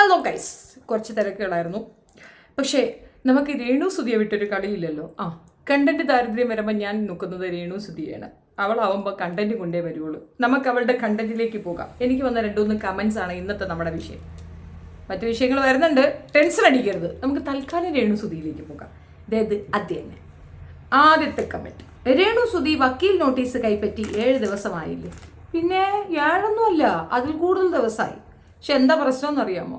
Hello guys കുറച്ച് തിരക്കുകളായിരുന്നു. പക്ഷേ നമുക്ക് രേണു സുധിയെ വിട്ടൊരു കളിയില്ലല്ലോ. ആ കണ്ടന്റ് ദാരിദ്ര്യം വരുമ്പോൾ ഞാൻ നോക്കുന്നത് രേണു സുധിയാണ്. അവളാവുമ്പോൾ കണ്ടന്റ് കൊണ്ടേ വരുള്ളൂ നമുക്ക് അവളുടെ കണ്ടന്റിലേക്ക് പോകാം. എനിക്ക് വന്ന രണ്ടുമൂന്ന് കമൻസ് ആണ് ഇന്നത്തെ നമ്മുടെ വിഷയം. മറ്റു വിഷയങ്ങൾ വരുന്നുണ്ട്. ടെൻഷൻ അടിക്കരുത്. നമുക്ക് തൽക്കാലം രേണു സുധിയിലേക്ക് പോകാം. അതായത് അത് തന്നെ ആദ്യത്തെ കമന്റ് രേണു സുധി വക്കീൽ നോട്ടീസ് കൈപ്പറ്റി ഏഴ് ദിവസമായില്ലേ? പിന്നെ ഏഴൊന്നുമല്ല അതിൽ കൂടുതൽ ദിവസമായി. പക്ഷെ എന്താ പ്രശ്നം എന്നറിയാമോ?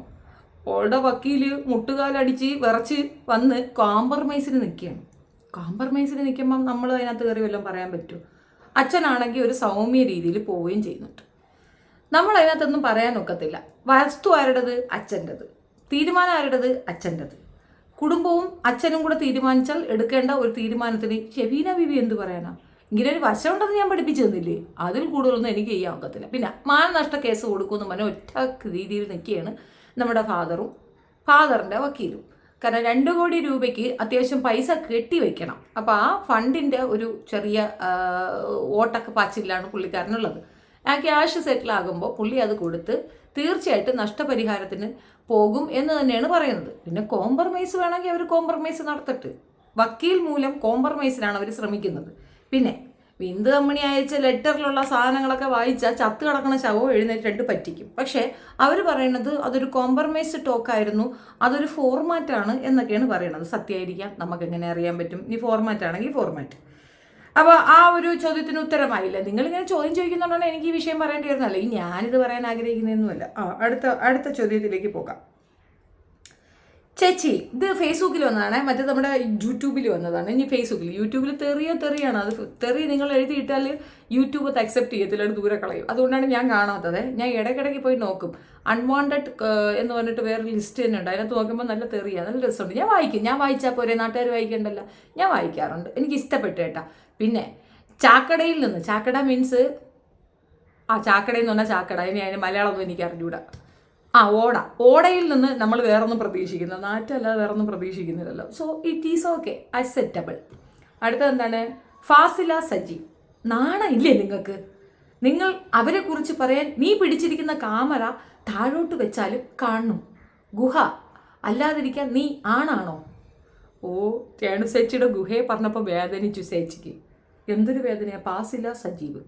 ഓളുടെ വക്കീൽ മുട്ടുകാലടിച്ച് വിറച്ച് വന്ന് കോംപ്രമൈസിന് നിൽക്കുകയാണ് കോംപ്രമൈസിന് നിൽക്കുമ്പം നമ്മൾ അതിനകത്ത് കയറി വല്ലതും പറയാൻ പറ്റുമോ അച്ഛനാണെങ്കിൽ ഒരു സൗമ്യ രീതിയിൽ പോവുകയും ചെയ്യുന്നുണ്ട്. നമ്മൾ അതിനകത്തൊന്നും പറയാൻ ഒക്കത്തില്ല വസ്തു ആരുടേത്? അച്ഛന്റെത്. തീരുമാനം ആരുടേത്? അച്ഛന്റെത്. കുടുംബവും അച്ഛനും കൂടെ തീരുമാനിച്ചാൽ എടുക്കേണ്ട ഒരു തീരുമാനത്തിന് ഷെബീന ബിബി എന്ത് പറയാനാ? ഇങ്ങനെ ഒരു വശമുണ്ടെന്ന് ഞാൻ പഠിപ്പിച്ചു തന്നില്ലേ അതിൽ കൂടുതലൊന്നും എനിക്ക് ചെയ്യാൻ ഒക്കത്തില്ല പിന്നെ മാനനഷ്ട കേസ് കൊടുക്കുമെന്ന് പറഞ്ഞ ഒറ്റ രീതിയിൽ നിൽക്കുകയാണ് നമ്മുടെ ഫാദറും ഫാദറിന്റെ വക്കീലും. കാരണം രണ്ട് കോടി രൂപയ്ക്ക് അത്യാവശ്യം പൈസ കെട്ടി കെട്ടിവെക്കണം അപ്പോൾ ആ ഫണ്ടിന്റെ ഒരു ചെറിയ ഓട്ടൊക്കെ പാച്ചിലാണ് പുള്ളിക്കാരനുള്ളത്. ആ ക്യാഷ് സെറ്റിൽ ആകുമ്പോൾ പുള്ളി അത് കൊടുത്ത് തീർച്ചയായിട്ടും നഷ്ടപരിഹാരത്തിന് പോകും എന്ന് തന്നെയാണ് പറയുന്നത്. പിന്നെ കോംപ്രമൈസ് വേണമെങ്കിൽ അവർ കോംപ്രമൈസ് നടത്തിട്ട്. വക്കീൽ മൂലം കോംപ്രമൈസിനാണ് അവർ ശ്രമിക്കുന്നത്. പിന്നെ വിന്ത് കമ്പനി അയച്ച ലെറ്ററിലുള്ള സാധനങ്ങളൊക്കെ വായിച്ചാൽ ചത്ത് കിടക്കുന്ന ശവവും എഴുന്നേറ്റിട്ട് പറ്റിക്കും. പക്ഷേ അവർ പറയുന്നത് അതൊരു കോംപ്രമൈസ് ടോക്കായിരുന്നു അതൊരു ഫോർമാറ്റാണ് എന്നൊക്കെയാണ് പറയുന്നത്. സത്യമായിരിക്കാം. നമുക്ക് എങ്ങനെ അറിയാൻ പറ്റും? ഈ ഫോർമാറ്റ് ആണെങ്കിൽ ഫോർമാറ്റ് അപ്പോൾ ആ ഒരു ചോദ്യത്തിന് ഉത്തരമായില്ല. നിങ്ങളിങ്ങനെ ചോദ്യം ചോദിക്കുന്നുണ്ടെങ്കിൽ എനിക്ക് ഈ വിഷയം പറയേണ്ടി വരുന്നല്ല ഈ ഞാനിത് പറയാൻ ആഗ്രഹിക്കുന്നതൊന്നുമല്ല. ആ അടുത്ത അടുത്ത ചോദ്യത്തിലേക്ക് പോകാം. ചേച്ചി ഇത് ഫേസ്ബുക്കിൽ വന്നതാണ് മറ്റേ നമ്മുടെ യൂട്യൂബിൽ വന്നതാണ്. ഇനി ഫേസ്ബുക്കിൽ യൂട്യൂബിൽ തെറിയോ തെറിയാണ്? അത് തെറി നിങ്ങൾ എഴുതിയിട്ടാൽ യൂട്യൂബ് അത് അക്സെപ്റ്റ് ചെയ്യത്തില്ല അത് ദൂരെ കളയും. അതുകൊണ്ടാണ് ഞാൻ കാണാത്തത്. ഞാൻ ഇടയ്ക്കിടയ്ക്ക് പോയി നോക്കും. അൺവാണ്ടഡ് എന്ന് പറഞ്ഞിട്ട് വേറെ ലിസ്റ്റ് തന്നെ ഉണ്ട്. അതിനകത്ത് നോക്കുമ്പോൾ നല്ല തെറിയാണ് നല്ല രസമുണ്ട്. ഞാൻ വായിക്കും. ഞാൻ വായിച്ചാൽ പോരെ? നാട്ടുകാർ വായിക്കണ്ടല്ലോ? ഞാൻ വായിക്കാറുണ്ട്. എനിക്ക് ഇഷ്ടപ്പെട്ടു കേട്ടാ. പിന്നെ ചാക്കടയിൽ നിന്ന് ചാക്കട മീൻസ് ആ ചാക്കടയിൽ നിന്ന് പറഞ്ഞാൽ ചാക്കട. ഇനി അതിന് മലയാളമൊന്നും എനിക്ക് അറിഞ്ഞൂടാ. ആ ഓട. ഓടയിൽ നിന്ന് നമ്മൾ വേറൊന്നും പ്രതീക്ഷിക്കുന്നു നാറ്റല്ലാതെ വേറൊന്നും പ്രതീക്ഷിക്കുന്നില്ലല്ലോ. So it is okay acceptable അടുത്തത് എന്താണ്? ഫാസില സജി. നാണയില്ലേ നിങ്ങൾക്ക്? നിങ്ങൾ അവരെക്കുറിച്ച് പറയാൻ നീ പിടിച്ചിരിക്കുന്ന കാമറ താഴോട്ട് വെച്ചാലും കാണും. ഗുഹ. അല്ലാതിരിക്കാൻ നീ ആണാണോ? ഓ രേണു ചേച്ചിയുടെ ഗുഹയെ പറഞ്ഞപ്പോൾ വേദനിച്ചു ചേച്ചിക്ക് എന്തൊരു വേദനയാണ് പാസില്ല സജീവ്.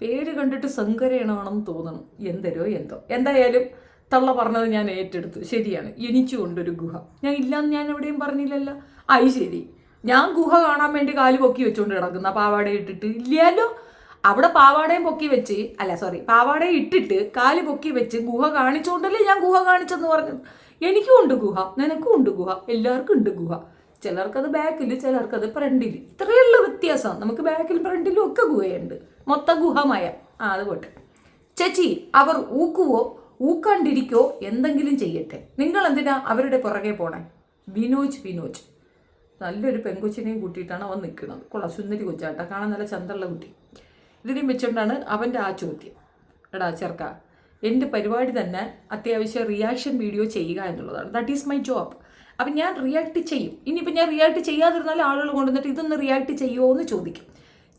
പേര് കണ്ടിട്ട് സങ്കരയണമാണെന്ന് തോന്നണം എന്തരോ എന്തോ. എന്തായാലും തള്ള പറഞ്ഞത് ഞാൻ ഏറ്റെടുത്തു. ശരിയാണ്. എനിച്ചുകൊണ്ടൊരു ഗുഹ. ഞാൻ ഇല്ലാന്ന് ഞാൻ എവിടെയും പറഞ്ഞില്ലല്ലോ. ആയി ശരി. ഞാൻ ഗുഹ കാണാൻ വേണ്ടി കാൽ പൊക്കി വെച്ചുകൊണ്ട് കിടക്കുന്ന. പാവാട ഇട്ടിട്ട്. ഇല്ലല്ലോ അവിടെ പാവാടയും പൊക്കി വെച്ച് അല്ല സോറി പാവാടയും ഇട്ടിട്ട് കാൽ പൊക്കി വെച്ച് ഗുഹ കാണിച്ചുകൊണ്ടല്ലേ ഞാൻ ഗുഹ കാണിച്ചെന്ന് പറഞ്ഞത്. എനിക്കും ഉണ്ട് ഗുഹ. നിനക്കും ഉണ്ട് ഗുഹ. എല്ലാവർക്കും ഉണ്ട് ഗുഹ. ചിലർക്കത് ബാക്കിൽ ചിലർക്കത് ഫ്രണ്ടിൽ ഇത്രയുള്ള വ്യത്യാസം. നമുക്ക് ബാക്കിലും ഫ്രണ്ടിലും ഒക്കെ ഗുഹയുണ്ട്. മൊത്തം ഗുഹമായ. ആ അത് ചേച്ചി അവർ ഊക്കുവോ? ഊക്കാണ്ടിരിക്കോ എന്തെങ്കിലും ചെയ്യട്ടെ. നിങ്ങൾ എന്തിനാ അവരുടെ പുറകെ പോണേ? വിനോജ് വിനോജ്. നല്ലൊരു പെൺകൊച്ചിനെയും കൂട്ടിയിട്ടാണ് അവൻ നിൽക്കുന്നത് കൊള്ളാം സുന്ദരി കൊച്ചാട്ട. കാണാൻ നല്ല ചന്തള്ള കുട്ടി. ഇതിനെയും വെച്ചുകൊണ്ടാണ് അവന്റെ ആ ചോദ്യം. എടാ ചെറുക്ക എന്റെ പരിപാടി തന്നെ അത്യാവശ്യം റിയാക്ഷൻ വീഡിയോ ചെയ്യുക എന്നുള്ളതാണ്. ദാറ്റ് ഈസ് മൈ ജോബ് അപ്പം ഞാൻ റിയാക്ട് ചെയ്യും. ഇനിയിപ്പോൾ ഞാൻ റിയാക്ട് ചെയ്യാതിരുന്നാൽ ആളുകൾ കൊണ്ടുവന്നിട്ട് ഇതൊന്ന് റിയാക്ട് ചെയ്യുമോ എന്ന് ചോദിക്കും.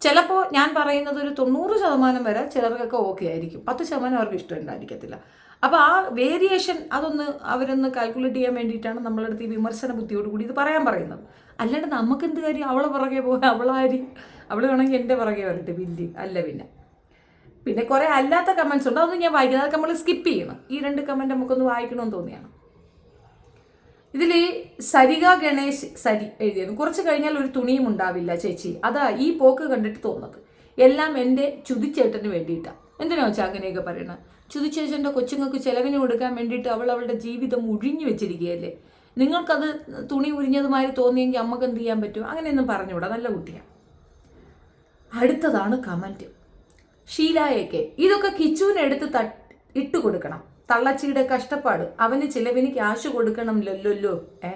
ചിലപ്പോൾ ഞാൻ പറയുന്നത് ഒരു തൊണ്ണൂറ് ശതമാനം വരെ ചിലർക്കൊക്കെ ഓക്കെ ആയിരിക്കും. പത്ത് ശതമാനം അവർക്ക് ഇഷ്ടമുണ്ടായിരിക്കത്തില്ല അപ്പോൾ ആ വേരിയേഷൻ അതൊന്ന് അവരൊന്ന് കാൽക്കുലേറ്റ് ചെയ്യാൻ വേണ്ടിയിട്ടാണ് നമ്മളടുത്ത് ഈ വിമർശന ബുദ്ധിയോട് കൂടി ഇത് പറയാൻ പറയുന്നത്. അല്ലാണ്ട് നമുക്ക് എന്ത് കാര്യം അവളെ പുറകെ പോകാൻ അവളാരി അവൾ വേണമെങ്കിൽ എന്റെ പുറകെ വരട്ടെ ബില്ലി അല്ല പിന്നെ. പിന്നെ കുറേ അല്ലാത്ത കമൻസ് ഉണ്ട് അതൊന്നും ഞാൻ വായിക്കുന്നത് അതൊക്കെ നമ്മൾ സ്കിപ്പ് ചെയ്യണം. ഈ രണ്ട് കമന്റ് നമുക്കൊന്ന് വായിക്കണമെന്ന് തോന്നിയാണ്. ഇതിൽ സരിക ഗണേശ് സരി എഴുതിയത് കുറച്ച് കഴിഞ്ഞാൽ ഒരു തുണിയും ഉണ്ടാവില്ല ചേച്ചി. അതാ ഈ പോക്ക് കണ്ടിട്ട് തോന്നുന്നത്. എല്ലാം എന്റെ ചുതിച്ചേട്ടന് വേണ്ടിയിട്ടാണ് എന്തിനാ വെച്ചാൽ അങ്ങനെയൊക്കെ പറയണത് ചുതിച്ചേച്ചന്റെ കൊച്ചുങ്ങൾക്ക് ചെലവിന് കൊടുക്കാൻ വേണ്ടിയിട്ട് അവൾ അവളുടെ ജീവിതം ഒഴിഞ്ഞു വെച്ചിരിക്കുകയല്ലേ? നിങ്ങൾക്കത് തുണി ഉരിഞ്ഞതുമായി തോന്നിയെങ്കിൽ അമ്മയ്ക്ക് എന്ത് ചെയ്യാൻ പറ്റും? അങ്ങനെയൊന്നും പറഞ്ഞുകൂടാ നല്ല കുട്ടിയാണ് അടുത്തതാണ് കമന്റ് ഷീലായൊക്കെ ഇതൊക്കെ കിച്ചുവിനെടുത്ത് തട്ട് ഇട്ട് കൊടുക്കണം. തള്ളച്ചിയുടെ കഷ്ടപ്പാട് അവന് ചിലവിന് ക്യാഷ് കൊടുക്കണമല്ലോ ഏ?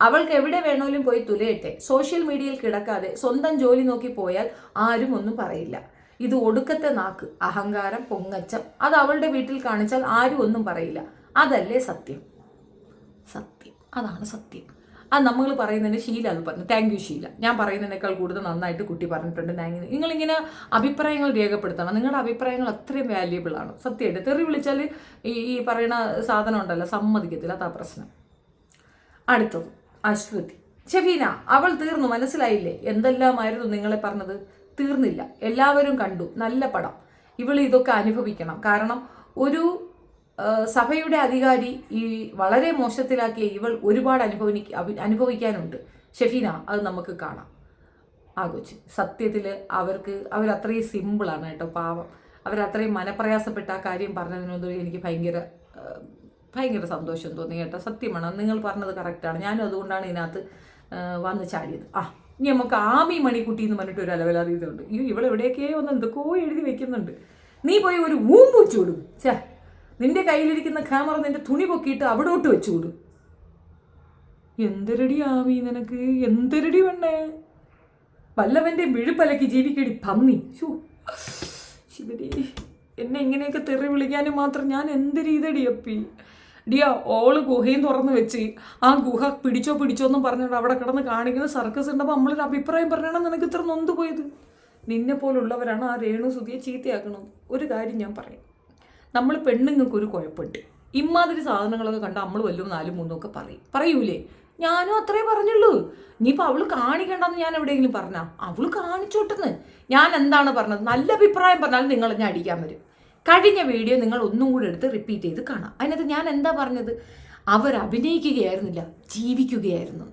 അവൾക്ക് എവിടെ വേണോലും പോയി തുലയട്ടെ. സോഷ്യൽ മീഡിയയിൽ കിടക്കാതെ സ്വന്തം ജോലി നോക്കി പോയാൽ ആരും ഒന്നും പറയില്ല. ഇത് ഒടുക്കത്തെ നാക്ക് അഹങ്കാരം പൊങ്ങച്ചം അത് അവളുടെ വീട്ടിൽ കാണിച്ചാൽ ആരും ഒന്നും പറയില്ല. അതല്ലേ സത്യം? സത്യം. അതാണ് സത്യം. അത് നമ്മൾ പറയുന്നതിന് ശീല അത് പറഞ്ഞു. Thank you Sheela. ഞാൻ പറയുന്നതിനേക്കാൾ കൂടുതൽ നന്നായിട്ട് കുട്ടി പറഞ്ഞിട്ടുണ്ട് താങ്ക് യു നിങ്ങളിങ്ങനെ അഭിപ്രായങ്ങൾ രേഖപ്പെടുത്തണം. നിങ്ങളുടെ അഭിപ്രായങ്ങൾ അത്രയും വാല്യുബിൾ ആണ്. സത്യമായിട്ട്. തെറി വിളിച്ചാൽ ഈ ഈ പറയുന്ന സാധനം ഉണ്ടല്ലോ സമ്മതിക്കത്തില്ല. അതാ പ്രശ്നം. അടുത്തത് അശ്വതി. ഷെഫീന അവൾ തീർന്നു. മനസ്സിലായില്ലേ? എന്തെല്ലാമായിരുന്നു നിങ്ങളെ പറഞ്ഞത്? തീർന്നില്ല. എല്ലാവരും കണ്ടു. നല്ല പടം. ഇവൾ ഇതൊക്കെ അനുഭവിക്കണം. കാരണം ഒരു സഭയുടെ അധികാരി ഈ വളരെ മോശത്തിലാക്കിയ ഇവൾ ഒരുപാട് അനുഭവി അനുഭവിക്കാനുണ്ട്. ഷെഫീന അത് നമുക്ക് കാണാം. ആ കൊച്ച്. സത്യത്തിൽ അവർക്ക് അവരത്രയും സിമ്പിളാണ് കേട്ടോ പാവം. അവരത്രയും മനപ്രയാസപ്പെട്ട ആ കാര്യം പറഞ്ഞതിനോട് എനിക്ക് ഭയങ്കര ഭയങ്കര സന്തോഷം തോന്നി കേട്ടോ. സത്യമാണ്. നിങ്ങൾ പറഞ്ഞത് കറക്റ്റാണ് ഞാനും അതുകൊണ്ടാണ് ഇതിനകത്ത് വന്ന് ചാടിയത്. ആ. ഇനി നമുക്ക് ആമി മണിക്കുട്ടി എന്ന് പറഞ്ഞിട്ട് ഒരു അലവലാതി ഇതുണ്ട് ഈ ഇവളെവിടെയൊക്കെ ഒന്ന് എന്തൊക്കെയോ എഴുതി വെക്കുന്നുണ്ട്. നീ പോയി ഒരു ഊമ്പ് വെച്ചു കൊടുക്കും ചേ നിന്റെ കയ്യിലിരിക്കുന്ന ക്യാമറ നിന്റെ തുണി പൊക്കിയിട്ട് അവിടോട്ട് വെച്ചു കൊടുക്കും എന്തൊരടി ആമി നിനക്ക്? എന്തൊരടി വേണ്ടേ വല്ലവന്റെ വിഴുപ്പലക്കി ജീവിക്കടി പന്നി. ശിവരി എന്നെ ഇങ്ങനെയൊക്കെ തെറി വിളിക്കാനും മാത്രം ഞാൻ എന്ത് രീതിയടി ഡിയാ ഓൾ ഗുഹയും തുറന്ന് വെച്ച്. ആ ഗുഹ പിടിച്ചോ പിടിച്ചോ എന്നും പറഞ്ഞിട്ട് അവിടെ കിടന്ന് കാണിക്കുന്ന സർക്കസ് ഉണ്ടപ്പോൾ നമ്മളൊരു അഭിപ്രായം പറഞ്ഞാണ് നിനക്ക് ഇത്ര നൊന്ത് പോയത്? നിന്നെ പോലുള്ളവരാണ് ആ രേണു സുതിയെ ചീത്തയാക്കണത്. ഒരു കാര്യം ഞാൻ പറയാം. നമ്മൾ പെണ്ണുങ്ങൾക്ക് ഒരു കുഴപ്പമുണ്ട് ഇമാതിരി സാധനങ്ങളൊക്കെ കണ്ട നമ്മൾ വല്ലതും നാലും മൂന്നും ഒക്കെ പറയും. പറയൂലേ? ഞാനും അത്രേ പറഞ്ഞുള്ളൂ. ഇനിയിപ്പോൾ അവൾ കാണിക്കണ്ടെന്ന് ഞാൻ എവിടെയെങ്കിലും പറഞ്ഞാൽ അവൾ കാണിച്ചോട്ടെന്ന്. ഞാൻ എന്താണ് പറഞ്ഞത്? നല്ല അഭിപ്രായം പറഞ്ഞാൽ നിങ്ങൾ ഞാൻ അടിക്കാൻ വരും. കഴിഞ്ഞ വീഡിയോ നിങ്ങൾ ഒന്നും കൂടി എടുത്ത് റിപ്പീറ്റ് ചെയ്ത് കാണാം. അതിനകത്ത് ഞാൻ എന്താ പറഞ്ഞത്? അവർ അഭിനയിക്കുകയായിരുന്നില്ല ജീവിക്കുകയായിരുന്നു.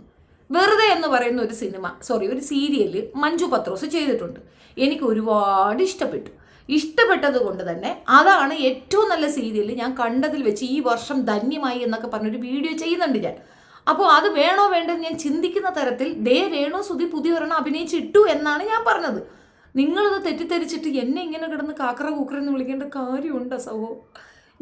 വെറുതെ എന്ന് പറയുന്ന ഒരു സിനിമ സോറി ഒരു സീരിയൽ മഞ്ജു പത്രോസ് ചെയ്തിട്ടുണ്ട്. എനിക്ക് ഒരുപാട് ഇഷ്ടപ്പെട്ടു. ഇഷ്ടപ്പെട്ടത് കൊണ്ട് തന്നെ അതാണ് ഏറ്റവും നല്ല സീരിയൽ ഞാൻ കണ്ടതിൽ വെച്ച് ഈ വർഷം ധന്യമായി എന്നൊക്കെ പറഞ്ഞൊരു വീഡിയോ ചെയ്യുന്നുണ്ട് ഞാൻ. അപ്പോൾ അത് വേണോ വേണ്ടെന്ന് ഞാൻ ചിന്തിക്കുന്ന തരത്തിൽ ദേ രേണു സുധി പുതിയ ഒരെണ്ണം അഭിനയിച്ചിട്ടു എന്നാണ് ഞാൻ പറഞ്ഞത്. നിങ്ങളത് തെറ്റിദ്ധരിച്ചിട്ട് എന്നെ ഇങ്ങനെ കിടന്ന് കാക്കറ കൂക്കറെന്ന് വിളിക്കേണ്ട കാര്യമുണ്ടോ സഹോ?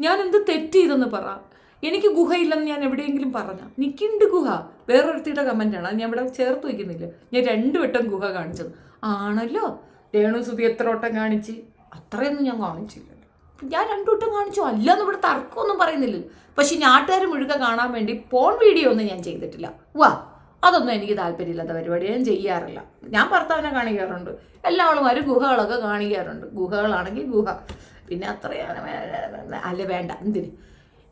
ഞാൻ എന്ത് തെറ്റ് ചെയ്തെന്ന് പറ. എനിക്ക് ഗുഹയില്ലെന്ന് ഞാൻ എവിടെയെങ്കിലും പറഞ്ഞ. നിൽക്കുണ്ട് ഗുഹ. വേറൊരുത്തിയുടെ കമന്റാണ് അത് ഞാൻ ഇവിടെ ചേർത്ത് വയ്ക്കുന്നില്ല. ഞാൻ രണ്ടു വട്ടം ഗുഹ കാണിച്ചത്. ആണല്ലോ? രേണു സുധി എത്ര വട്ടം കാണിച്ച്? അത്രയൊന്നും ഞാൻ കാണിച്ചില്ല. ഞാൻ രണ്ടു വട്ടം കാണിച്ചു. അല്ലെന്ന് ഇവിടെ തർക്കമൊന്നും പറയുന്നില്ലല്ലോ പക്ഷെ നാട്ടുകാർ മുഴുക കാണാൻ വേണ്ടി പോൺ വീഡിയോ ഒന്നും ഞാൻ ചെയ്തിട്ടില്ല. വാ. അതൊന്നും എനിക്ക് താല്പര്യമില്ലാത്ത പരിപാടി ഞാൻ ചെയ്യാറില്ല. ഞാൻ ഭർത്താവിനെ കാണിക്കാറുണ്ട്. എല്ലാ ആളുമാരും ഗുഹകളൊക്കെ കാണിക്കാറുണ്ട്. ഗുഹകളാണെങ്കിൽ ഗുഹ. പിന്നെ അത്രയാണ് അല്ല വേണ്ട എന്തിന്?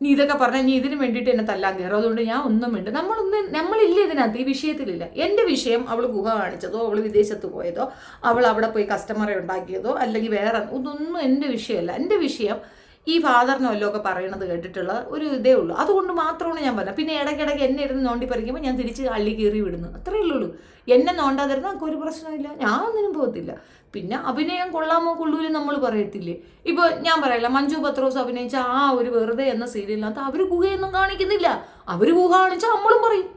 നീ ഇതൊക്കെ പറഞ്ഞാൽ നീ ഇതിന് വേണ്ടിയിട്ട് എന്നെ തല്ലാൻ കയറും. അതുകൊണ്ട് ഞാൻ ഒന്നും വേണ്ട നമ്മളൊന്നും നമ്മളില്ല ഇതിനകത്ത്? ഈ വിഷയത്തിലില്ല. എന്റെ വിഷയം അവൾ ഗുഹ കാണിച്ചതോ അവൾ വിദേശത്ത് പോയതോ അവൾ അവിടെ പോയി കസ്റ്റമറെ ഉണ്ടാക്കിയതോ അല്ലെങ്കിൽ വേറെ ഇതൊന്നും എന്റെ വിഷയമല്ല. എന്റെ വിഷയം ഈ ഫാദറിനെ ഒക്കെ പറയണത് കേട്ടിട്ടുള്ള ഒരു ഇതേ ഉള്ളൂ. അതുകൊണ്ട് മാത്രമാണ് ഞാൻ പറഞ്ഞത്. പിന്നെ ഇടയ്ക്കിടയ്ക്ക് എന്നെ ഇരുന്ന് നോണ്ടി പറിക്കുമ്പോൾ ഞാൻ തിരിച്ച് അള്ളി കീറി വിടുന്നു. അത്രയേ ഉള്ളൂ. എന്നെ നോണ്ടാതിരുന്ന ഒരു പ്രശ്നമില്ല ഞാൻ ഒന്നിനും പോകത്തില്ല. പിന്നെ അഭിനയം കൊള്ളാമോ കൊള്ളൂലും നമ്മൾ പറയത്തില്ലേ? ഇപ്പോൾ ഞാൻ പറയില്ല മഞ്ജു പത്രോസ് അഭിനയിച്ച ആ ഒരു വെറുതെ എന്ന സീരിയലിനകത്ത് അവർ ഗുഹയൊന്നും കാണിക്കുന്നില്ല. അവർ ഗുഹ കാണിച്ചാൽ നമ്മളും പറയും.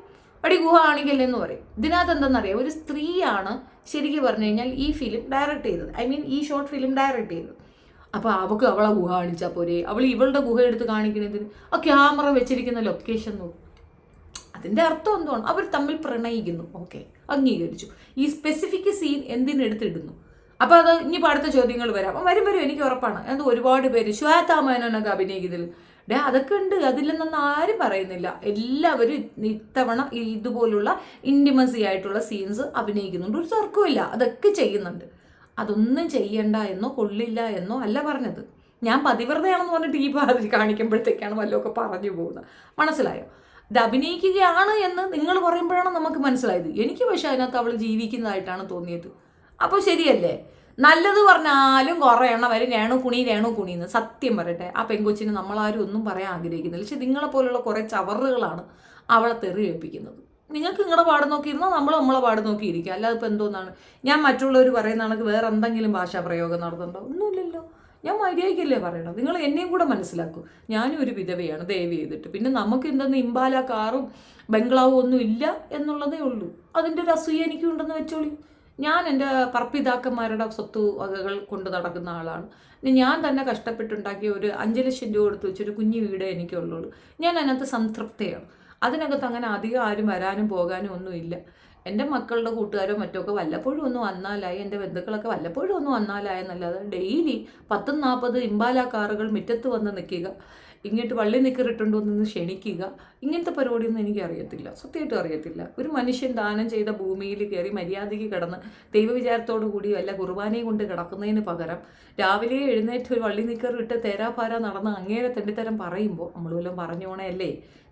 അടി ഗുഹ കാണിക്കല്ലേ എന്ന് പറയും. ഇതിനകത്ത് എന്തെന്നറിയാം? ഒരു സ്ത്രീയാണ് ശരിക്കും പറഞ്ഞു കഴിഞ്ഞാൽ ഈ ഫിലിം ഡയറക്റ്റ് ചെയ്തത്. ഐ മീൻ ഈ ഷോർട്ട് ഫിലിം ഡയറക്റ്റ് ചെയ്തത്. അപ്പോൾ അവൾക്ക് അവളെ ഗുഹ കാണിച്ചാൽ പോരെ. അവൾ ഇവളുടെ ഗുഹ എടുത്ത് കാണിക്കുന്നതിന് ആ ക്യാമറ വെച്ചിരിക്കുന്ന ലൊക്കേഷൻ നോക്കും. അതിന്റെ അർത്ഥം എന്താണ്? അവർ തമ്മിൽ പ്രണയിക്കുന്നു. ഓക്കെ. അംഗീകരിച്ചു. ഈ സ്പെസിഫിക് സീൻ എന്തിനെടുത്തിടുന്നു അപ്പോൾ അത് ഇനിയിപ്പോൾ അടുത്ത ചോദ്യങ്ങൾ വരാം. വരും വരും. എനിക്ക് ഉറപ്പാണ്. എന്ത് ഒരുപാട് പേര് ശ്വേതാമേനൊക്കെ അഭിനയിക്കുന്നതിൽ ഡേ അതൊക്കെ ഉണ്ട്. അതില്ലെന്നൊന്നും ആരും പറയുന്നില്ല. എല്ലാവരും ഇത്തവണ ഇതുപോലുള്ള ഇന്റിമസി ആയിട്ടുള്ള സീൻസ് അഭിനയിക്കുന്നുണ്ട്. ഒരു തർക്കമില്ല അതൊക്കെ ചെയ്യുന്നുണ്ട്. അതൊന്നും ചെയ്യണ്ട എന്നോ കൊള്ളില്ല എന്നോ അല്ല പറഞ്ഞത്. ഞാൻ പതിവ്രതയാണെന്ന് പറഞ്ഞിട്ട് ഈ പാതി കാണിക്കുമ്പോഴത്തേക്കാണ് വല്ലതൊക്കെ പറഞ്ഞു പോകുന്നത്. മനസ്സിലായോ? ഇത് അഭിനയിക്കുകയാണ് എന്ന് നിങ്ങൾ പറയുമ്പോഴാണ് നമുക്ക് മനസ്സിലായത്. എനിക്ക് പക്ഷെ അതിനകത്ത് അവൾ ജീവിക്കുന്നതായിട്ടാണ് തോന്നിയത്. അപ്പോൾ ശരിയല്ലേ? നല്ലത് പറഞ്ഞാലും കുറേ എണ്ണം വരും. രേണു കുണി രേണു കുണി എന്ന് സത്യം പറയട്ടെ. ആ പെങ്കൊച്ചിന് നമ്മളാരും ഒന്നും പറയാൻ ആഗ്രഹിക്കുന്നില്ല. പക്ഷെ നിങ്ങളെ പോലുള്ള കുറേ ചവറുകളാണ് അവളെ തെറി വെപ്പിക്കുന്നത് നിങ്ങൾക്ക് നിങ്ങളുടെ പാട് നോക്കിയിരുന്നാൽ നമ്മൾ നമ്മളെ പാട് നോക്കിയിരിക്കുക അല്ലാതെ ഇപ്പോൾ എന്തോന്നാണ്? ഞാൻ മറ്റുള്ളവർ പറയുന്ന കണക്ക് വേറെ എന്തെങ്കിലും ഭാഷാ പ്രയോഗം നടത്തുന്നുണ്ടോ? ഒന്നുമില്ലല്ലോ. ഞാൻ മര്യാദയ്ക്കല്ലേ പറയണം നിങ്ങൾ എന്നെയും കൂടെ മനസ്സിലാക്കൂ. ഞാനും ഒരു വിധവയാണ് ദയവ് ചെയ്തിട്ട്. പിന്നെ നമുക്ക് എന്തെന്ന് ഇമ്പാല കാറും ബംഗ്ലാവും ഒന്നും ഇല്ല എന്നുള്ളതേ ഉള്ളൂ. അതിന്റെ ഒരു അസൂയ എനിക്കും ഉണ്ടെന്ന് വെച്ചോളി. ഞാൻ എന്റെ പറപ്പിതാക്കന്മാരുടെ സ്വത്ത് വകകൾ കൊണ്ട് നടക്കുന്ന ആളാണ്. ഞാൻ തന്നെ കഷ്ടപ്പെട്ടുണ്ടാക്കിയ ഒരു അഞ്ച് ലക്ഷം രൂപ കൊടുത്ത് വെച്ചൊരു കുഞ്ഞു വീടേ എനിക്കുള്ളൂ. ഞാൻ അതിനകത്ത് സംതൃപ്തയാണ്. അതിനകത്ത് അങ്ങനെ അധികം ആരും വരാനും പോകാനും ഒന്നുമില്ല എന്റെ മക്കളുടെ കൂട്ടുകാരോ മറ്റോ ഒക്കെ വല്ലപ്പോഴും ഒന്ന് വന്നാലായി എന്റെ ബന്ധുക്കളൊക്കെ വല്ലപ്പോഴും ഒന്ന് വന്നാലായി എന്നല്ലാതെ ഡെയിലി പത്തും നാൽപ്പത് ഇമ്പാല കാറുകൾ മുറ്റത്ത് വന്ന് നിൽക്കുക ഇങ്ങോട്ട് വള്ളി നിൽക്കറിട്ടുണ്ടോ നിന്ന് ക്ഷണിക്കുക ഇങ്ങനത്തെ പരിപാടിയൊന്നും എനിക്ക് അറിയത്തില്ല സത്യമായിട്ടും അറിയത്തില്ല. ഒരു മനുഷ്യൻ ദാനം ചെയ്ത ഭൂമിയിൽ കയറി മര്യാദയ്ക്ക് കിടന്ന് ദൈവവിചാരത്തോടു കൂടി വല്ല കുർബാനയും കൊണ്ട് കിടക്കുന്നതിന് പകരം രാവിലെ എഴുന്നേറ്റ് ഒരു വള്ളി നിക്കറിട്ട് തേരാപാര നടന്ന് അങ്ങേരെ തെണ്ടിത്തരം പറയുമ്പോൾ നമ്മൾ വല്ലതും പറഞ്ഞോണേ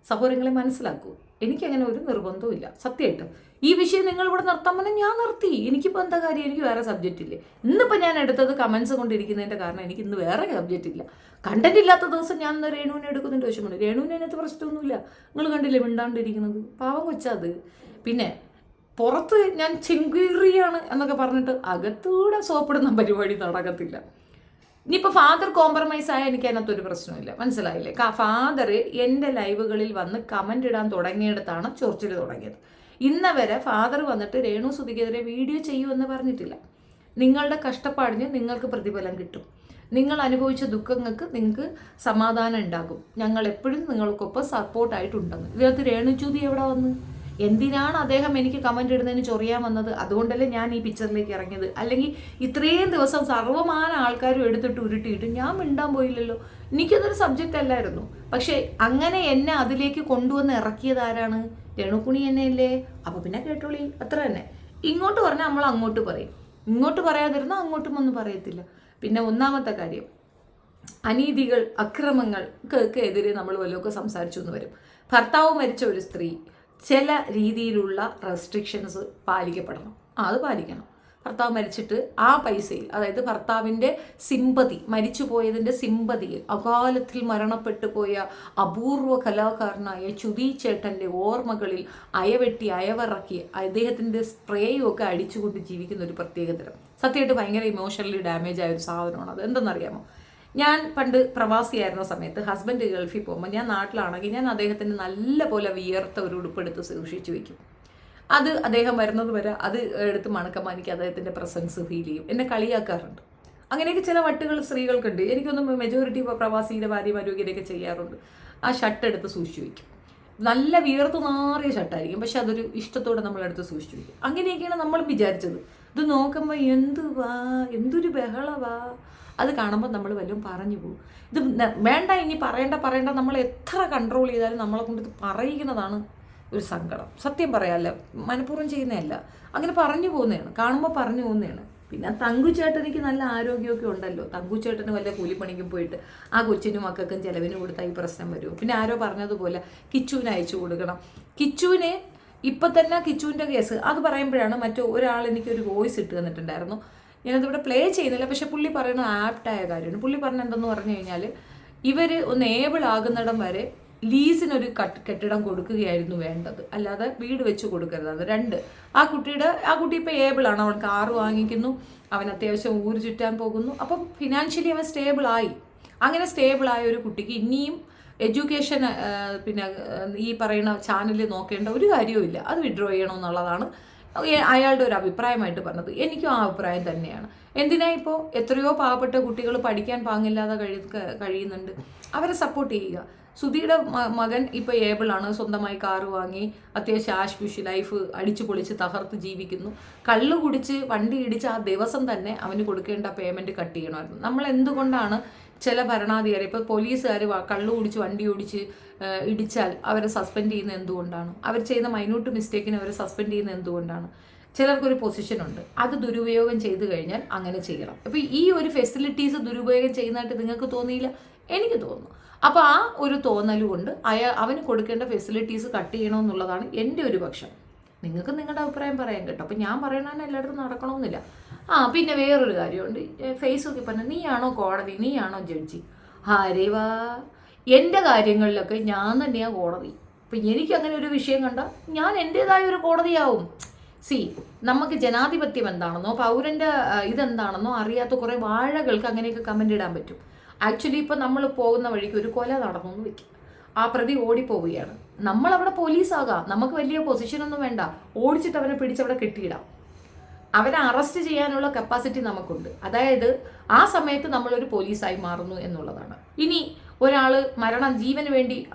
സഹോദരങ്ങളെ മനസ്സിലാക്കൂ. എനിക്കങ്ങനെ ഒരു നിർബന്ധവും ഇല്ല. സത്യമായിട്ടും. ഈ വിഷയം നിങ്ങൾ ഇവിടെ നിർത്താൻ പറഞ്ഞാൽ ഞാൻ നിർത്തി. എനിക്കിപ്പോൾ എന്താ കാര്യം? എനിക്ക് വേറെ സബ്ജക്റ്റ് ഇല്ലേ? ഇന്നിപ്പോൾ ഞാൻ എടുത്തത് കമൻസ് കൊണ്ടിരിക്കുന്നതിന്റെ കാരണം എനിക്ക് ഇന്ന് വേറെ സബ്ജക്റ്റ് ഇല്ല. കണ്ടന്റ് ഇല്ലാത്ത ദിവസം ഞാൻ ഇന്ന് രേണുവിനെ എടുക്കുന്നതിന്റെ ആവശ്യമാണ് രേണുവിനെ അതിനകത്ത് പ്രശ്നമൊന്നുമില്ല. നിങ്ങൾ കണ്ടില്ലേ മിണ്ടാണ്ടിരിക്കുന്നത്? പാവം കൊച്ചത് പിന്നെ പുറത്ത് ഞാൻ ചെങ്കുറിയാണ് എന്നൊക്കെ പറഞ്ഞിട്ട് അകത്തൂടെ സോപ്പിടുന്ന പരിപാടി നടക്കത്തില്ല. ഇനിയിപ്പോൾ ഫാദർ കോംപ്രമൈസ് ആയാൽ എനിക്ക് അതിനകത്ത് ഒരു പ്രശ്നമില്ല മനസ്സിലായില്ലേ ഫാദർ എന്റെ ലൈവുകളിൽ വന്ന് കമന്റ് ഇടാൻ തുടങ്ങിയിടത്താണ് ചൊറിച്ചിൽ തുടങ്ങിയത്. ഇന്ന് വരെ ഫാദർ വന്നിട്ട് രേണു സുധിക്കെതിരെ വീഡിയോ ചെയ്യുമെന്ന് പറഞ്ഞിട്ടില്ല. നിങ്ങളുടെ കഷ്ടപ്പാടിന് നിങ്ങൾക്ക് പ്രതിഫലം കിട്ടും. നിങ്ങൾ അനുഭവിച്ച ദുഃഖങ്ങൾക്ക് നിങ്ങൾക്ക് സമാധാനം ഉണ്ടാകും. ഞങ്ങൾ എപ്പോഴും നിങ്ങൾക്കൊപ്പം സപ്പോർട്ടായിട്ടുണ്ടെന്ന് ഇതിനകത്ത് രേണുചൂതി എവിടെ വന്ന്? എന്തിനാണ് അദ്ദേഹം എനിക്ക് കമന്റ് ഇടുന്നതിന് ചൊറിയാൻ വന്നത്? അതുകൊണ്ടല്ലേ ഞാൻ ഈ പിക്ചറിലേക്ക് ഇറങ്ങിയത്. അല്ലെങ്കിൽ ഇത്രയും ദിവസം സർവമാന ആൾക്കാരും എടുത്തിട്ട് ഉരുട്ടിയിട്ട് ഞാൻ മിണ്ടാൻ പോയില്ലല്ലോ. എനിക്കതൊരു സബ്ജക്റ്റ് അല്ലായിരുന്നു. പക്ഷേ അങ്ങനെ എന്നെ അതിലേക്ക് കൊണ്ടുവന്ന് ഇറക്കിയത് ആരാണ്? രേണുക്കുണി എന്നെയല്ലേ അപ്പോൾ പിന്നെ കേട്ടോളി അത്ര തന്നെ. ഇങ്ങോട്ട് പറഞ്ഞാൽ നമ്മൾ അങ്ങോട്ട് പറയും. ഇങ്ങോട്ട് പറയാതിരുന്നാൽ അങ്ങോട്ടും ഒന്നും പറയത്തില്ല. പിന്നെ ഒന്നാമത്തെ കാര്യം അനീതികൾ അക്രമങ്ങൾക്ക് എതിരെ നമ്മൾ വല്ലതൊക്കെ സംസാരിച്ചു എന്ന് വരും. ഭർത്താവ് മരിച്ച ഒരു സ്ത്രീ ചില രീതിയിലുള്ള റെസ്ട്രിക്ഷൻസ് പാലിക്കപ്പെടണം. അത് പാലിക്കണം. ഭർത്താവ് മരിച്ചിട്ട് ആ പൈസയിൽ അതായത് ഭർത്താവിന്റെ സിമ്പതി മരിച്ചു പോയതിന്റെ സിമ്പതിയിൽ അകാലത്തിൽ മരണപ്പെട്ടു പോയ അപൂർവ കലാകാരനായ ചുതി ചേട്ടന്റെ ഓർമ്മകളിൽ അയവെട്ടി അയവിറക്കി അദ്ദേഹത്തിന്റെ സ്പ്രേയും ഒക്കെ അടിച്ചുകൊണ്ട് ജീവിക്കുന്ന ഒരു പ്രത്യേകതരം. സത്യമായിട്ട് ഭയങ്കര ഇമോഷണലി ഡാമേജ് ആയ ഒരു സാധനമാണ്. അത് എന്തെന്നറിയാമോ ഞാൻ പണ്ട് പ്രവാസിയായിരുന്ന സമയത്ത് ഹസ്ബൻഡ് ഗൾഫിൽ പോകുമ്പോൾ ഞാൻ നാട്ടിലാണെങ്കിൽ ഞാൻ അദ്ദേഹത്തിന് നല്ല പോലെ വിയർത്ത ഒരു ഉടുപ്പെടുത്ത് സൂക്ഷിച്ചു വയ്ക്കും അത് അദ്ദേഹം വരുന്നത് വരെ അത് എടുത്ത് മണക്കുമ്പോൾ എനിക്ക് അദ്ദേഹത്തിന്റെ പ്രസൻസ് ഫീൽ ചെയ്യും. എന്നെ കളിയാക്കാറുണ്ട്. അങ്ങനെയൊക്കെ ചില വട്ടുകൾ സ്ത്രീകൾക്കുണ്ട്. എനിക്കൊന്നും മെജോറിറ്റി പ്രവാസിയുടെ ഭാര്യ ആരോഗ്യരൊക്കെ ചെയ്യാറുണ്ട്. ആ ഷർട്ട് എടുത്ത് സൂക്ഷിച്ചു വയ്ക്കും നല്ല വിയർത്ത് മാറിയ ഷർട്ടായിരിക്കും പക്ഷെ അതൊരു ഇഷ്ടത്തോടെ നമ്മളെടുത്ത് സൂക്ഷിച്ചു വയ്ക്കും അങ്ങനെയൊക്കെയാണ് നമ്മൾ വിചാരിച്ചത്. ഇത് നോക്കുമ്പോൾ എന്തുവാ? എന്തൊരു ബഹളവാ? അത് കാണുമ്പോൾ നമ്മൾ വല്ലതും പറഞ്ഞു പോകും. ഇത് വേണ്ട ഇനി പറയണ്ട പറയണ്ട നമ്മൾ എത്ര കൺട്രോൾ ചെയ്താലും നമ്മളെ കൊണ്ട് ഇത് പറയിക്കുന്നതാണ് ഒരു സങ്കടം. സത്യം പറയാമല്ല മനഃപൂർവം ചെയ്യുന്നതല്ല. അങ്ങനെ പറഞ്ഞു പോകുന്നതാണ് കാണുമ്പോൾ പറഞ്ഞു പോകുന്നതാണ്. പിന്നെ തങ്കുചേട്ടനിക്ക് നല്ല ആരോഗ്യമൊക്കെ ഉണ്ടല്ലോ. തങ്കുചേട്ടന് വല്ല കൂലിപ്പണിക്കും പോയിട്ട് ആ കൊച്ചിനും മക്കൾക്കും ചിലവിന് കൊടുത്താൽ ഈ പ്രശ്നം വരും പിന്നെ ആരോ പറഞ്ഞതുപോലെ കിച്ചുവിന് അയച്ചു കൊടുക്കണം. കിച്ചുവിനെ ഇപ്പം തന്നെ കിച്ചുവിന്റെ കേസ്. അത് പറയുമ്പോഴാണ് മറ്റു ഒരാൾ എനിക്കൊരു വോയിസ് ഇട്ട് തന്നിട്ടുണ്ടായിരുന്നു. ഞാനതിവിടെ പ്ലേ ചെയ്യുന്നില്ല. പക്ഷെ പുള്ളി പറയുന്ന ആപ്റ്റായ കാര്യമാണ്. പുള്ളി പറഞ്ഞ എന്തെന്ന് പറഞ്ഞു കഴിഞ്ഞാൽ ഇവർ ഒന്ന് ഏബിൾ ആകുന്നിടം വരെ ലീസിനൊരു കട്ട് കെട്ടിടം കൊടുക്കുകയായിരുന്നു വേണ്ടത്. അല്ലാതെ വീട് വെച്ച് കൊടുക്കരുത്. രണ്ട് ആ കുട്ടിയുടെ ആ കുട്ടി ഇപ്പോൾ ഏബിളാണ് അവൻ കാറ് വാങ്ങിക്കുന്നു. അവൻ അത്യാവശ്യം ഊര് ചുറ്റാൻ പോകുന്നു. അപ്പം ഫിനാൻഷ്യലി അവൻ സ്റ്റേബിൾ ആയി. അങ്ങനെ സ്റ്റേബിൾ ആയ ഒരു കുട്ടിക്ക് ഇനിയും എഡ്യൂക്കേഷൻ പിന്നെ ഈ പറയുന്ന ചാനലിൽ നോക്കേണ്ട ഒരു കാര്യവും അത് വിഡ്രോ ചെയ്യണമെന്നുള്ളതാണ് അയാളുടെ ഒരു അഭിപ്രായമായിട്ട് പറഞ്ഞത്. എനിക്കും ആ അഭിപ്രായം തന്നെയാണ്. എന്തിനാ ഇപ്പോൾ എത്രയോ പാവപ്പെട്ട കുട്ടികൾ പഠിക്കാൻ പാങ്ങില്ലാതെ കഴി കഴിയുന്നുണ്ട്? അവരെ സപ്പോർട്ട് ചെയ്യുക. സുധിയുടെ മകൻ ഇപ്പോൾ ഏബിളാണ് സ്വന്തമായി കാറ് വാങ്ങി അത്യാവശ്യം ആശ്പുഷ് ലൈഫ് അടിച്ചു പൊളിച്ച് തകർത്ത് ജീവിക്കുന്നു. കള്ളു കുടിച്ച് വണ്ടി ഇടിച്ച് ആ ദിവസം തന്നെ അവന് കൊടുക്കേണ്ട പേയ്മെന്റ് കട്ട് ചെയ്യണമായിരുന്നു. നമ്മൾ എന്തുകൊണ്ടാണ് ചില ഭരണാധികാരി ഇപ്പോൾ പോലീസുകാർ കള്ളു കുടിച്ച് വണ്ടി ഓടിച്ച് ഇടിച്ചാൽ അവരെ സസ്പെൻഡ് ചെയ്യുന്നത് എന്തുകൊണ്ടാണ്? അവർ ചെയ്യുന്ന മൈന്യൂട്ട് മിസ്റ്റേക്കിന് അവരെ സസ്പെൻഡ് ചെയ്യുന്നത് എന്തുകൊണ്ടാണ്? ചിലർക്കൊരു പൊസിഷൻ ഉണ്ട്. അത് ദുരുപയോഗം ചെയ്തു കഴിഞ്ഞാൽ അങ്ങനെ ചെയ്യണം. അപ്പോൾ ഈ ഒരു ഫെസിലിറ്റീസ് ദുരുപയോഗം ചെയ്യുന്നതായിട്ട് നിങ്ങൾക്ക് തോന്നിയില്ല? എനിക്ക് തോന്നുന്നു. അപ്പോൾ ആ ഒരു തോന്നലുകൊണ്ട് അയാൾ അവന് കൊടുക്കേണ്ട ഫെസിലിറ്റീസ് കട്ട് ചെയ്യണമെന്നുള്ളതാണ് എന്റെ ഒരു പക്ഷം. നിങ്ങൾക്ക് നിങ്ങളുടെ അഭിപ്രായം പറയാൻ കേട്ടോ. അപ്പം ഞാൻ പറയണതന്നെ എല്ലായിടത്തും നടക്കണമെന്നില്ല. ആ പിന്നെ വേറൊരു കാര്യമുണ്ട്. ഫേസ്ബുക്കിൽ പറഞ്ഞു നീയാണോ കോടതി? നീയാണോ ജഡ്ജി? ഹരിവാ എന്റെ കാര്യങ്ങളിലൊക്കെ ഞാൻ തന്നെയാണ് കോടതി. അപ്പം എനിക്കങ്ങനെ ഒരു വിഷയം കണ്ട ഞാൻ എന്റെതായ ഒരു കോടതിയാവും. സി നമുക്ക് ജനാധിപത്യം എന്താണെന്നോ പൗരന്റെ ഇതെന്താണെന്നോ അറിയാത്ത കുറേ വാഴകൾക്ക് അങ്ങനെയൊക്കെ കമന്റ് ഇടാൻ പറ്റും. ആക്ച്വലി ഇപ്പം നമ്മൾ പോകുന്ന വഴിക്ക് ഒരു കൊല നടന്നു എന്ന് വെക്കും. ആ പ്രതി ഓടിപ്പോവുകയാണ്. നമ്മൾ അവിടെ പോലീസാകാം. നമുക്ക് വലിയ പൊസിഷൻ ഒന്നും വേണ്ട. ഓടിച്ചിട്ട് അവനെ പിടിച്ചവിടെ കെട്ടിയിടാം. അവനെ അറസ്റ്റ് ചെയ്യാനുള്ള കപ്പാസിറ്റി നമുക്കുണ്ട്. അതായത് ആ സമയത്ത് നമ്മളൊരു പോലീസായി മാറുന്നു എന്നുള്ളതാണ്. ഇനി ഒരാൾ മരണം ജീവന് വേണ്ടി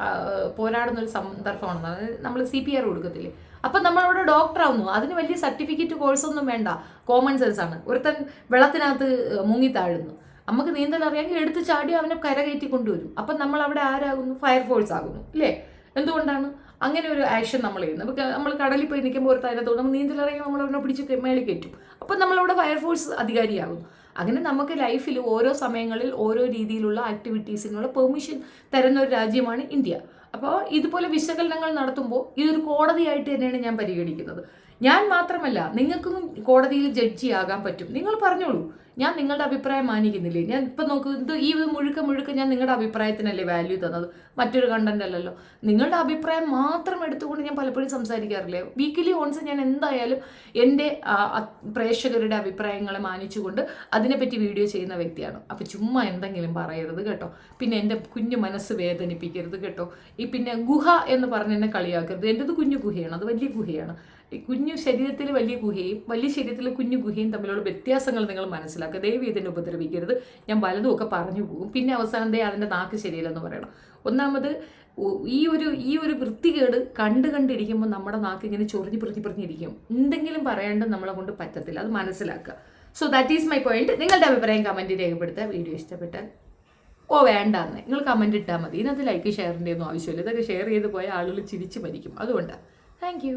പോരാടുന്ന ഒരു സന്ദർഭമാണ് നമ്മൾ സി പി ആർ കൊടുക്കത്തില്ലേ? അപ്പം നമ്മളവിടെ ഡോക്ടറാവുന്നു അതിന് വലിയ സർട്ടിഫിക്കറ്റ് കോഴ്സൊന്നും വേണ്ട. കോമൺ സെൻസ് ആണ്. ഒരുത്തൻ വെള്ളത്തിനകത്ത് മുങ്ങി താഴുന്നു. നമുക്ക് നീന്തൽ അറിയാമെങ്കിൽ എടുത്ത് ചാടി അവനെ കരകയറ്റി കൊണ്ടുവരും. അപ്പം നമ്മൾ അവിടെ ആരാകുന്നു ഫയർഫോഴ്സ് ആകുന്നു. ഇല്ലേ? എന്തുകൊണ്ടാണ്? അങ്ങനെ ഒരു ആക്ഷൻ നമ്മൾ ചെയ്യുന്നത്. നമുക്ക് നമ്മൾ കടലിൽ പോയി നിൽക്കുമ്പോൾ ഒരു അതിനകത്തോട് നമ്മൾ നീന്തൽ അറിയാൻ നമ്മൾ അവനെ പിടിച്ച് മേളിൽ കയറ്റും. അപ്പം നമ്മളവിടെ ഫയർഫോഴ്സ് അധികാരിയാകും അങ്ങനെ നമുക്ക് ലൈഫിൽ ഓരോ സമയങ്ങളിൽ ഓരോ രീതിയിലുള്ള ആക്ടിവിറ്റീസിനുള്ള പെർമിഷൻ തരുന്ന ഒരു രാജ്യമാണ് ഇന്ത്യ. അപ്പോൾ ഇതുപോലെ വിശകലനങ്ങൾ നടത്തുമ്പോൾ ഇതൊരു കോടതിയായിട്ട് തന്നെയാണ് ഞാൻ പരിഗണിക്കുന്നത്. ഞാൻ മാത്രമല്ല നിങ്ങൾക്കും കോടതിയിൽ ജഡ്ജിയാകാൻ പറ്റും. നിങ്ങൾ പറഞ്ഞോളൂ ഞാൻ നിങ്ങളുടെ അഭിപ്രായം മാനിക്കുന്നില്ലേ? ഞാൻ ഇപ്പം നോക്കൂ ഇത് ഈ മുഴുക്ക മുഴുക്ക ഞാൻ നിങ്ങളുടെ അഭിപ്രായത്തിനല്ലേ വാല്യൂ തന്നത്? മറ്റൊരു കണ്ടന്റ് അല്ലല്ലോ. നിങ്ങളുടെ അഭിപ്രായം മാത്രം എടുത്തുകൊണ്ട് ഞാൻ പലപ്പോഴും സംസാരിക്കാറില്ലേ? വീക്കിലി ഓൺസ് ഞാൻ എന്തായാലും എന്റെ പ്രേക്ഷകരുടെ അഭിപ്രായങ്ങളെ മാനിച്ചുകൊണ്ട് അതിനെപ്പറ്റി വീഡിയോ ചെയ്യുന്ന വ്യക്തിയാണ്. അപ്പോൾ ചുമ്മാ എന്തെങ്കിലും പറയരുത് കേട്ടോ. പിന്നെ എന്റെ കുഞ്ഞു മനസ്സ് വേദനിപ്പിക്കരുത് കേട്ടോ. ഈ പിന്നെ ഗുഹ എന്ന് പറഞ്ഞ് എന്നെ കളിയാക്കരുത്. എന്റെത് കുഞ്ഞു ഗുഹയാണ്. അത് വലിയ ഗുഹയാണ്. കുഞ്ഞു ശരീരത്തിൽ വലിയ ഗുഹയും വലിയ ശരീരത്തിലെ കുഞ്ഞു ഗുഹയും തമ്മിലുള്ള വ്യത്യാസങ്ങൾ നിങ്ങൾ മനസ്സിലാക്കുക. ദയവ് ഇതിനെ ഉപദ്രവിക്കരുത്. ഞാൻ വലതുമൊക്കെ പറഞ്ഞു പോകും. പിന്നെ അവസാനം ദേ അതിന്റെ നാക്ക് ശരിയല്ലെന്ന് പറയണം. ഒന്നാമത് ഈ ഒരു ഈ ഒരു വൃത്തികേട് കണ്ട് കണ്ടിരിക്കുമ്പോൾ നമ്മുടെ നാക്ക് ഇങ്ങനെ ചൊറിഞ്ഞ് പൊറിഞ്ഞ് പൊറിഞ്ഞിരിക്കും എന്തെങ്കിലും പറയാണ്ട് നമ്മളെ കൊണ്ട് പറ്റത്തില്ല. അത് മനസ്സിലാക്കുക. So that is my point നിങ്ങളുടെ അഭിപ്രായം കമന്റ് രേഖപ്പെടുത്തുക. വീഡിയോ ഇഷ്ടപ്പെട്ടാൽ ഓ വേണ്ട വേണ്ടാന്ന്. നിങ്ങൾ കമന്റ് ഇട്ടാൽ മതി. ഇതിനകത്ത് ലൈക്ക് ഷെയറിന്റെ ഒന്നും ആവശ്യമില്ല. ഇതൊക്കെ ഷെയർ ചെയ്ത് പോയ ആളുകൾ ചിരിച്ച് മരിക്കും. അതുകൊണ്ടാണ് താങ്ക്